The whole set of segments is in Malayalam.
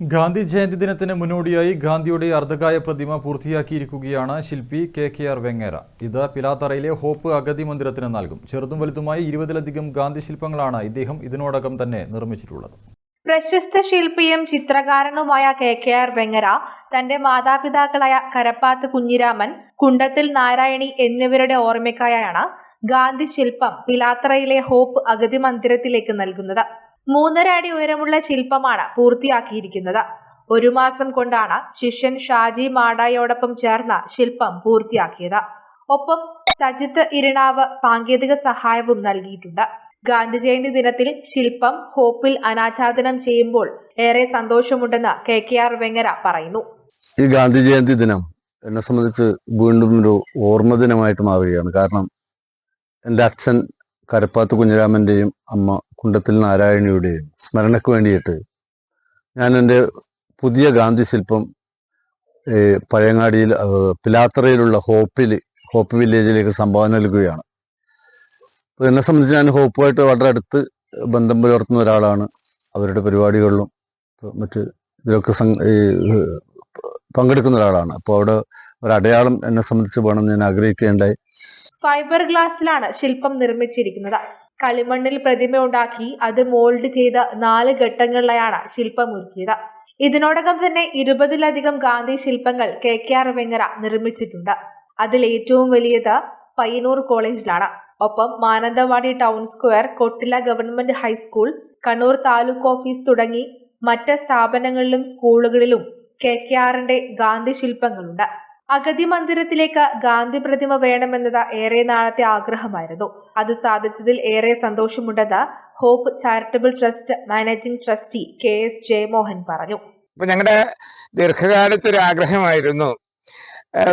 ഗാന്ധി ജയന്തി ദിനത്തിന് മുന്നോടിയായി ഗാന്ധിയുടെ അർദ്ധകായ പ്രതിമ പൂർത്തിയാക്കിയിരിക്കുകയാണ് ശില്പി കെ കെ ആർ വെങ്ങേര. ഇത് പിലാത്തറയിലെ ഹോപ്പ് അഗതി മന്ദിരത്തിന് നൽകും. ചെറുതും വലുതുമായി ഇരുപതിലധികം ഗാന്ധി ശില്പങ്ങളാണ് ഇദ്ദേഹം ഇതിനോടകം തന്നെ നിർമ്മിച്ചിട്ടുള്ളത്. പ്രശസ്ത ശില്പിയും ചിത്രകാരനുമായ കെ കെ ആർ വെങ്ങര തന്റെ മാതാപിതാക്കളായ കരപ്പാത്ത് കുഞ്ഞിരാമൻ കുണ്ടത്തിൽ നാരായണി എന്നിവരുടെ ഓർമ്മയ്ക്കായാണ് ഗാന്ധി ശില്പം പിലാത്തറയിലെ ഹോപ്പ് അഗതി മന്ദിരത്തിലേക്ക് നൽകുന്നത്. മൂന്നര അടി ഉയരമുള്ള ശില്പമാണ് പൂർത്തിയാക്കിയിരിക്കുന്നത്. ഒരു മാസം കൊണ്ടാണ് ശിഷ്യൻ ഷാജി മാടായോടൊപ്പം ചേർന്ന ശില്പം പൂർത്തിയാക്കിയത്. ഒപ്പം സജിത്ത് ഇരിണാവ് സാങ്കേതിക സഹായവും നൽകിയിട്ടുണ്ട്. ഗാന്ധി ജയന്തി ദിനത്തിൽ ശില്പം ഹോപ്പിൽ അനാച്ഛാദനം ചെയ്യുമ്പോൾ ഏറെ സന്തോഷമുണ്ടെന്ന് കെ കെ ആർ വെങ്ങര പറയുന്നു. ഈ ഗാന്ധി ജയന്തി ദിനം എന്നെ സംബന്ധിച്ച് വീണ്ടും ഒരു ഓർമ്മ ദിനമായിട്ട് മാറുകയാണ്. കാരണം എന്റെ അച്ഛൻ കരപ്പാത്ത് കുഞ്ഞിരാമന്റെയും അമ്മ കുണ്ടത്തിൽ നാരായണിയുടെയും സ്മരണയ്ക്ക് വേണ്ടിയിട്ട് ഞാൻ എന്റെ പുതിയ ഗാന്ധി ശില്പം പഴയങ്ങാടിയിൽ പിലാത്തറയിലുള്ള ഹോപ്പിൽ ഹോപ്പ് വില്ലേജിലേക്ക് സംഭാവന നൽകുകയാണ്. അപ്പോൾ എന്നെ സംബന്ധിച്ച് ഞാൻ ഹോപ്പുമായിട്ട് വളരെ അടുത്ത് ബന്ധം പുലർത്തുന്ന ഒരാളാണ്. അവരുടെ പരിപാടികളിലും മറ്റ് ഇതിലൊക്കെ പങ്കെടുക്കുന്ന ഒരാളാണ്. അപ്പോൾ അവിടെ ഒരു അടയാളം എന്നെ സംബന്ധിച്ച് വേണം ഞാൻ ആഗ്രഹിക്കുകയുണ്ടായി ഫൈബർ ഗ്ലാസ്സിലാണ് ശില്പം നിർമ്മിച്ചിരിക്കുന്നത്. കളിമണ്ണിൽ പ്രതിമ ഉണ്ടാക്കി അത് മോൾഡ് ചെയ്ത നാല് ഘട്ടങ്ങളിലായാണ് ശില്പം ഒരുക്കിയത്. ഇതിനോടകം തന്നെ ഇരുപതിലധികം ഗാന്ധി ശില്പങ്ങൾ കെ കെ ആർ വെങ്ങര നിർമ്മിച്ചിട്ടുണ്ട്. അതിൽ ഏറ്റവും വലിയത് പയ്യന്നൂർ കോളേജിലാണ്. ഒപ്പം Mananthavady town square Kottila government high school Kannur taluk office തുടങ്ങി മറ്റ് സ്ഥാപനങ്ങളിലും സ്കൂളുകളിലും കെ കെ ആറിന്റെ ഗാന്ധി ശില്പങ്ങളുണ്ട്. അഗതി മന്ദിരത്തിലേക്ക് ഗാന്ധി പ്രതിമ വേണമെന്നത് ഏറെ നാളത്തെ ആഗ്രഹമായിരുന്നു. അത് സാധിച്ചതിൽ ഏറെ സന്തോഷമുണ്ടെന്ന് hope charitable trust managing trustee K S Jayamohan പറഞ്ഞു. ഇപ്പൊ ഞങ്ങളുടെ ദീർഘകാലത്തെ ഒരു ആഗ്രഹമായിരുന്നു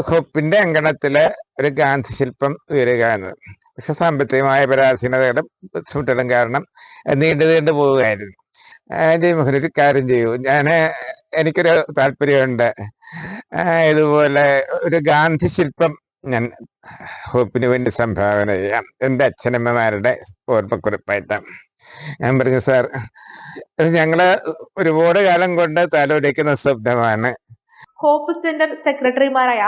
ഹോപ്പിന്റെ അങ്കണത്തിൽ ഒരു ഗാന്ധി ശില്പം ഉയരുക എന്നത്. പക്ഷെ സാമ്പത്തികമായ പരാധീനതകളും ബുദ്ധിമുട്ടുകളും കാരണം നീണ്ടു നീണ്ടു പോവുകയായിരുന്നു. ജയമോഹൻ ഒരു കാര്യം ചെയ്യൂ. ഞാൻ എനിക്കൊരു താല്പര്യമുണ്ട്. ഇതുപോലെ ഒരു ഗാന്ധി ശില്പം ഞാൻ ഹോപ്പിന് വേണ്ടി സംഭാവന ചെയ്യാം. എന്റെ അച്ഛനമ്മമാരുടെ ഓർമ്മക്കുറിപ്പായിട്ട്. ഞാൻ പറഞ്ഞു സാർ ഞങ്ങൾ ഒരുപാട് കാലം കൊണ്ട് തലോടിക്കുന്ന ശബ്ദമാണ് ഹോപ്പ് സെന്റർ സെക്രട്ടറിമാരായ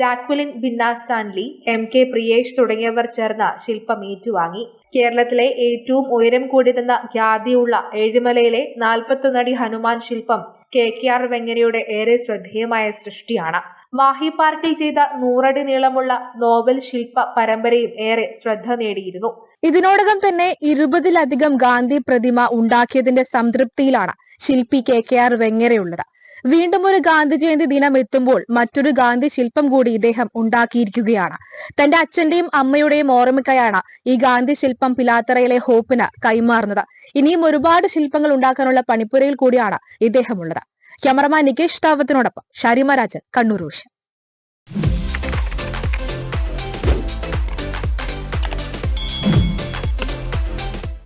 Jacqueline Binna Stanley M K Priyesh തുടങ്ങിയവർ ചേർന്ന് ശില്പം ഏറ്റുവാങ്ങി. കേരളത്തിലെ ഏറ്റവും ഉയരം കൂടിയതെന്ന ഖ്യാതിയുള്ള ഏഴിമലയിലെ നാൽപ്പത്തൊന്നടി ഹനുമാൻ ശില്പം കെ. കെ. ആർ. വെങ്ങരയുടെ ഏറെ ശ്രദ്ധേയമായ സൃഷ്ടിയാണ്. മാഹി പാർക്കിൽ ചെയ്ത നൂറടി നീളമുള്ള നോവൽ ശില്പ പരമ്പരയും ഏറെ ശ്രദ്ധ നേടിയിരുന്നു. ഇതിനോടകം തന്നെ ഇരുപതിലധികം ഗാന്ധി പ്രതിമ ഉണ്ടാക്കിയതിന്റെ സംതൃപ്തിയിലാണ് ശില്പി കെ. കെ. ആർ. വെങ്ങരയുള്ളത്. വീണ്ടും ഒരു ഗാന്ധി ജയന്തി ദിനം എത്തുമ്പോൾ മറ്റൊരു ഗാന്ധി ശില്പം കൂടി ഇദ്ദേഹം ഉണ്ടാക്കിയിരിക്കുകയാണ്. തന്റെ അച്ഛന്റെയും അമ്മയുടെയും ഓർമ്മയ്ക്കായാണ് ഈ ഗാന്ധി ശില്പം പിലാത്തറയിലെ ഹോപ്പിന് കൈമാറുന്നത്. ഇനിയും ഒരുപാട് ശില്പങ്ങൾ ഉണ്ടാക്കാനുള്ള പണിപ്പുരയിൽ കൂടിയാണ് ഇദ്ദേഹം ഉള്ളത്. ക്യാമറമാൻ നികേഷ് താവത്തിനോടൊപ്പം ഷാരിമ രാജൻ കണ്ണൂർ വിഷൻ